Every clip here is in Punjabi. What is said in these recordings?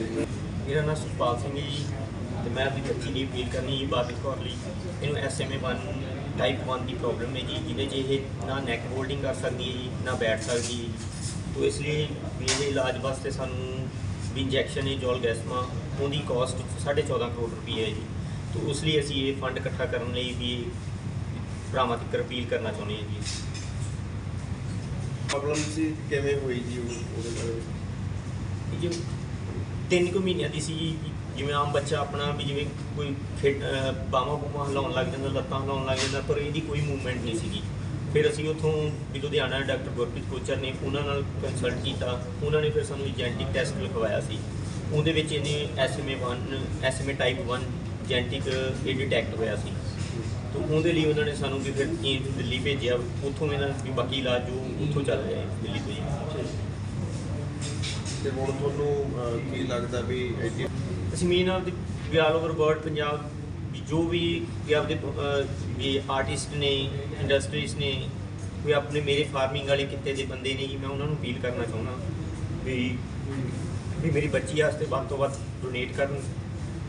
ਮੇਰਾ ਨਾਮ ਸੁਖਪਾਲ ਸਿੰਘ ਹੈ ਜੀ ਤੇ ਮੈਂ ਆਪਣੀ ਬੱਚੀ ਲਈ ਅਪੀਲ ਕਰਨੀ ਹੈ ਬਾਦਲ ਕੌਰ ਲਈ। ਇਹਨੂੰ ਐਸਐਮਏ 1 ਟਾਈਪ 1 ਦੀ ਪ੍ਰੋਬਲਮ ਹੈ ਜੀ ਜਿਹਦੇ 'ਚ ਇਹ ਨਾ ਨੈਕ ਹੋਲਡਿੰਗ ਕਰ ਸਕਦੀ ਹੈ ਜੀ ਨਾ ਬੈਠ ਸਕਦੀ ਹੈ ਤੋ ਇਸ ਲਈ ਵੀ ਇਹਦੇ ਇਲਾਜ ਵਾਸਤੇ ਸਾਨੂੰ ਵੀ ਇੰਜੈਕਸ਼ਨ ਹੈ ਜੋਲਗੈਸਮਾ ਉਹਦੀ ਕਾਸਟ 14.5 ਕਰੋੜ ਰੁਪਏ ਹੈ ਜੀ। ਤੋ ਉਸ ਲਈ ਅਸੀਂ ਇਹ ਫੰਡ ਇਕੱਠਾ ਕਰਨ ਲਈ ਵੀ ਭਰਾਵਾਂ ਤੱਕ ਅਪੀਲ ਕਰਨਾ ਚਾਹੁੰਦੇ ਹਾਂ ਜੀ। ਪ੍ਰੋਬਲਮ ਸੀ ਕਿਵੇਂ ਹੋਈ ਜੀ ਉਹ- ਉਹਦੇ ਬਾਰੇ? ਜੋ ਤਿੰਨ ਕੁ ਮਹੀਨਿਆਂ ਦੀ ਸੀ ਜਿਵੇਂ ਆਮ ਬੱਚਾ ਆਪਣਾ ਵੀ ਜਿਵੇਂ ਕੋਈ ਖੇਡ ਬਾਹਾਂ ਬੂਹਾਂ ਹਿਲਾਉਣ ਲੱਗ ਜਾਂਦਾ, ਲੱਤਾਂ ਹਿਲਾਉਣ ਲੱਗ ਜਾਂਦਾ, ਪਰ ਇਹਦੀ ਕੋਈ ਮੂਵਮੈਂਟ ਨਹੀਂ ਸੀਗੀ। ਫਿਰ ਅਸੀਂ ਉੱਥੋਂ ਵੀ ਲੁਧਿਆਣਾ ਡਾਕਟਰ ਗੁਰਪ੍ਰੀਤ ਕੋਚਰ ਨੇ ਉਹਨਾਂ ਨਾਲ ਕੰਸਲਟ ਕੀਤਾ। ਉਹਨਾਂ ਨੇ ਫਿਰ ਸਾਨੂੰ ਜੈਨਟਿਕ ਟੈਸਟ ਲਿਖਵਾਇਆ ਸੀ। ਉਹਦੇ ਵਿੱਚ ਇਹਨੇ ਐਸਐਮਏ 1 ਐਸਐਮਏ ਟਾਈਪ 1 ਜੈਨਟਿਕ ਇਹ ਡਿਟੈਕਟ ਹੋਇਆ ਸੀ। ਤੋਂ ਉਹਦੇ ਲਈ ਉਹਨਾਂ ਨੇ ਸਾਨੂੰ ਵੀ ਫਿਰ ਏਮਸ ਦਿੱਲੀ ਭੇਜਿਆ। ਉੱਥੋਂ ਇਹਨਾਂ ਵੀ ਬਾਕੀ ਇਲਾਜ ਜੋ ਉੱਥੋਂ ਚੱਲ ਰਿਹਾ ਦਿੱਲੀ ਤੋਂ ਜੀ ਤੇ ਹੁਣ ਤੁਹਾਨੂੰ ਅਹ, ਕੀ ਲੱਗਦਾ ਵੀ ਐਡੀ ਅਸੀਂ ਮੇਨ ਆਫ ਦੀ ਵੀ ਆਲ ਓਵਰ ਵਰਲਡ ਪੰਜਾਬ ਵੀ ਜੋ ਵੀ ਆਪਦੇ ਅਹ, ਵੀ ਆਰਟਿਸਟ ਨੇ ਇੰਡਸਟਰੀਜ਼ ਨੇ ਵੀ ਆਪਣੇ ਮੇਰੇ ਫਾਰਮਿੰਗ ਵਾਲੇ ਕਿੱਤੇ ਦੇ ਬੰਦੇ ਨੇ ਜੀ ਮੈਂ ਉਹਨਾਂ ਨੂੰ ਅਪੀਲ ਕਰਨਾ ਚਾਹੁੰਦਾ ਵੀ ਵੀ ਮੇਰੀ ਬੱਚੀ ਵਾਸਤੇ ਵੱਧ ਤੋਂ ਵੱਧ ਡੋਨੇਟ ਕਰਨ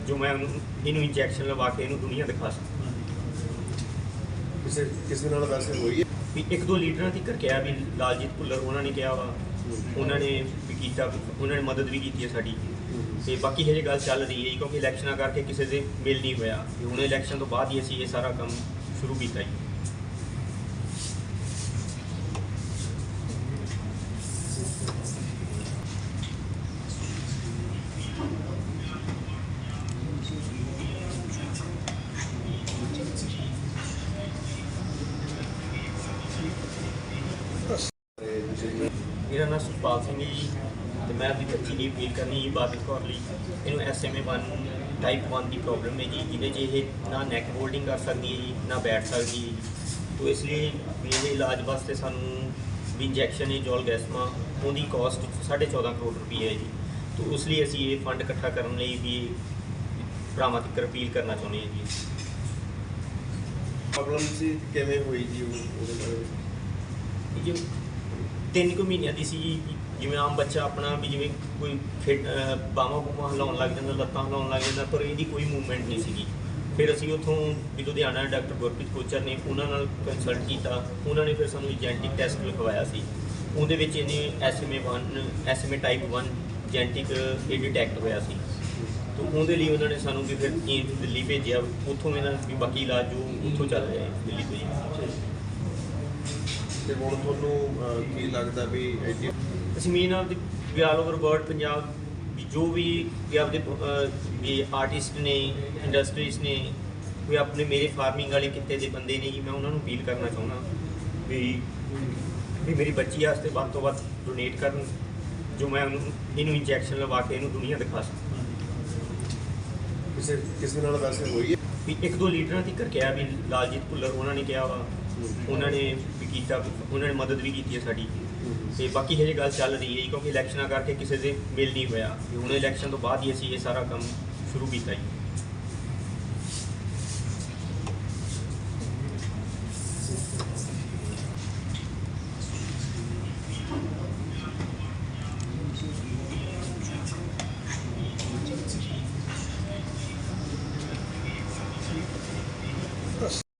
ਜੋ ਮੈਂ ਉਹਨੂੰ ਇਹਨੂੰ ਇੰਜੈਕਸ਼ਨ ਲਵਾ ਕੇ ਇਹਨੂੰ ਦੁਨੀਆ ਦਿਖਾ ਸਕਾਂ ਕਿਸੇ ਕਿਸੇ ਨਾਲ ਵੈਸੇ ਹੋਈ ਹੈ? ਵੀ ਇੱਕ ਦੋ ਲੀਡਰਾਂ ਤੱਕ ਕਿਹਾ ਵੀ ਲਾਲਜੀਤ ਭੁੱਲਰ ਉਹਨਾਂ ਨੇ ਕਿਹਾ ਵਾ ਉਹਨਾਂ ਨੇ ਵੀ ਕੀਤਾ ਉਹਨਾਂ ਨੇ ਮਦਦ ਵੀ ਕੀਤੀ ਹੈ ਸਾਡੀ। ਤੇ ਬਾਕੀ ਹਜੇ ਗੱਲ ਚੱਲ ਰਹੀ ਹੈ ਜੀ, ਕਿਉਂਕਿ ਇਲੈਕਸ਼ਨਾਂ ਕਰਕੇ ਕਿਸੇ ਦੇ ਮਿਲ ਨਹੀਂ ਹੋਇਆ। ਤੇ ਹੁਣ ਇਲੈਕਸ਼ਨ ਤੋਂ ਬਾਅਦ ਹੀ ਅਸੀਂ ਇਹ ਸਾਰਾ ਕੰਮ ਸ਼ੁਰੂ ਕੀਤਾ ਜੀ। ਮੇਰਾ ਨਾਮ ਸੁਖਪਾਲ ਸਿੰਘ ਜੀ ਤੇ ਮੈਂ ਆਪਣੀ ਬੱਚੀ ਲਈ ਅਪੀਲ ਕਰਨੀ ਹੈ ਬਾਦਲ ਕੌਰ ਲਈ। ਇਹਨੂੰ ਐਸਐਮਏ 1 ਟਾਈਪ 1 ਦੀ ਪ੍ਰੋਬਲਮ ਹੈ ਜੀ। ਜਿਹਦੇ 'ਚ ਇਹ ਨਾ ਨੈਕ ਹੋਲਡਿੰਗ ਕਰ ਸਕਦੀ ਹੈ ਜੀ ਨਾ ਬੈਠ ਸਕਦੀ ਹੈ ਜੀ। ਤੋ ਇਸ ਲਈ ਵੀ ਇਹਦੇ ਇਲਾਜ ਵਾਸਤੇ ਸਾਨੂੰ ਵੀ ਇੰਜੈਕਸ਼ਨ ਹੈ ਜੋਲਗੈਸਮਾ ਉਹਦੀ ਕਾਸਟ 14.5 ਕਰੋੜ ਰੁਪਏ ਹੈ ਜੀ। ਤੋ ਉਸ ਲਈ ਅਸੀਂ ਇਹ ਫੰਡ ਇਕੱਠਾ ਕਰਨ ਲਈ ਵੀ ਭਰਾਵਾਂ ਤੱਕ ਅਪੀਲ ਕਰਨਾ ਚਾਹੁੰਦੇ ਹਾਂ ਜੀ। ਪ੍ਰੋਬਲਮ ਸੀ ਕਿਵੇਂ ਹੋਈ ਜੀ ਉਹ- ਉਹਦੇ ਬਾਰੇ? ਜੋ ਤਿੰਨ ਕੁ ਮਹੀਨਿਆਂ ਦੀ ਸੀ ਜਿਵੇਂ ਆਮ ਬੱਚਾ ਆਪਣਾ ਵੀ ਜਿਵੇਂ ਕੋਈ ਖੇਡ ਬਾਹਾਂ ਬੂਹਾਂ ਹਿਲਾਉਣ ਲੱਗ ਜਾਂਦਾ, ਲੱਤਾਂ ਹਿਲਾਉਣ ਲੱਗ ਜਾਂਦਾ, ਪਰ ਇਹਦੀ ਕੋਈ ਮੂਵਮੈਂਟ ਨਹੀਂ ਸੀਗੀ। ਫਿਰ ਅਸੀਂ ਉੱਥੋਂ ਵੀ ਲੁਧਿਆਣਾ ਡਾਕਟਰ ਗੁਰਪ੍ਰੀਤ ਕੋਚਰ ਨੇ ਉਹਨਾਂ ਨਾਲ ਕੰਸਲਟ ਕੀਤਾ। ਉਹਨਾਂ ਨੇ ਫਿਰ ਸਾਨੂੰ ਜੈਨਟਿਕ ਟੈਸਟ ਲਿਖਵਾਇਆ ਸੀ। ਉਹਦੇ ਵਿੱਚ ਇਹਨੇ ਐਸਐਮਏ 1 ਐਸਐਮਏ ਟਾਈਪ 1 ਜੈਨਟਿਕ ਇਹ ਡਿਟੈਕਟ ਹੋਇਆ ਸੀ। ਤੋਂ ਉਹਦੇ ਲਈ ਉਹਨਾਂ ਨੇ ਸਾਨੂੰ ਵੀ ਫਿਰ ਦਿੱਲੀ ਭੇਜਿਆ। ਉੱਥੋਂ ਇਹਨਾਂ ਵੀ ਬਾਕੀ ਇਲਾਜ ਜੋ ਉੱਥੋਂ ਚੱਲ ਰਿਹਾ ਹੈ, ਦਿੱਲੀ ਤੋਂ ਜੀ ਤੇ ਹੁਣ ਤੁਹਾਨੂੰ ਕੀ ਲੱਗਦਾ ਵੀ ਐਡੀ ਅਸੀਂ ਮੇਨ ਆਫ ਦੀ ਵੀ ਆਲ ਓਵਰ ਵਰਲਡ ਪੰਜਾਬ ਵੀ ਜੋ ਵੀ ਵੀ ਆਪਦੇ ਵੀ ਆਰਟਿਸਟ ਨੇ ਇੰਡਸਟਰੀਜ਼ ਨੇ ਵੀ ਆਪਣੇ ਮੇਰੇ ਫਾਰਮਿੰਗ ਵਾਲੇ ਕਿੱਤੇ ਦੇ ਬੰਦੇ ਨੇ ਜੀ ਮੈਂ ਉਹਨਾਂ ਨੂੰ ਅਪੀਲ ਕਰਨਾ ਚਾਹੁੰਦਾ ਵੀ ਵੀ ਮੇਰੀ ਬੱਚੀ ਵਾਸਤੇ ਵੱਧ ਤੋਂ ਵੱਧ ਡੋਨੇਟ ਕਰਨ ਜੋ ਮੈਂ ਉਹਨੂੰ ਇਹਨੂੰ ਇੰਜੈਕਸ਼ਨ ਲਵਾ ਕੇ ਇਹਨੂੰ ਦੁਨੀਆ ਦਿਖਾ ਸਕਾਂ। ਕਿਸੇ ਕਿਸੇ ਨਾਲ ਵੈਸੇ ਹੋਈ ਵੀ ਇੱਕ ਦੋ ਲੀਡਰਾਂ ਤੱਕ ਕਿਹਾ ਵੀ ਲਾਲਜੀਤ ਭੁੱਲਰ ਉਹਨਾਂ ਨੇ ਕਿਹਾ ਵਾ ਉਹਨਾਂ ਨੇ ਵੀ ਕੀਤਾ ਉਹਨਾਂ ਨੇ ਮਦਦ ਵੀ ਕੀਤੀ ਹੈ ਸਾਡੀ। ਤੇ ਬਾਕੀ ਹਜੇ ਗੱਲ ਚੱਲ ਰਹੀ ਹੈ ਜੀ, ਕਿਉਂਕਿ ਇਲੈਕਸ਼ਨਾਂ ਕਰਕੇ ਕਿਸੇ ਦੇ ਮਿਲ ਨਹੀਂ ਹੋਇਆ। ਤੇ ਹੁਣ ਇਲੈਕਸ਼ਨ ਤੋਂ ਬਾਅਦ ਹੀ ਅਸੀਂ ਇਹ ਸਾਰਾ ਕੰਮ ਸ਼ੁਰੂ ਕੀਤਾ ਜੀ।